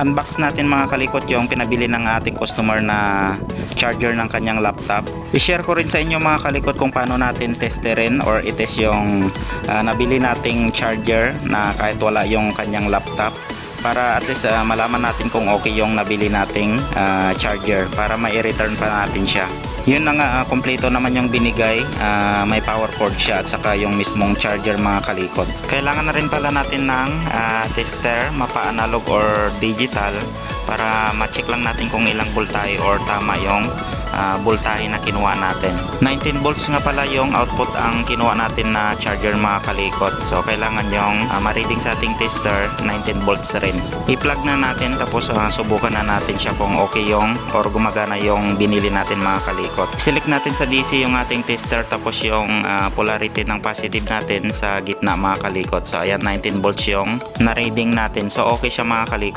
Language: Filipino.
Unbox natin mga kalikot yung pinabili ng ating customer na charger ng kanyang laptop. I-share ko rin sa inyo mga kalikot kung paano natin testerin or itest yung ah, nabili nating charger na kahit wala yung kanyang laptop para at least ah, malaman natin kung okay yung nabili nating ah, charger para mai-return pa natin siya. Yun na nga, ah, kompleto naman yung binigay. Ah, may power cord siya at saka yung mismong charger mga kalikot. Kailangan na rin pala natin ng ah, tester, mapa-analog or digital para ma-check lang natin kung ilang voltahe or tama yung ah, voltahe na kinuha natin. 19 volts nga pala yung output ang kinuha natin na charger mga kalikot. So kailangan yung ah, ma-reading sa ating tester 19 volts rin. I-plug na natin tapos ah, subukan na natin siya kung okay yung or gumagana yung binili natin mga kalikot. Select natin sa DC yung ating tester tapos yung ah, polarity ng positive natin sa gitna mga kalikot. So ayan 19 volts yung na-reading natin. So okay siya mga kalikot.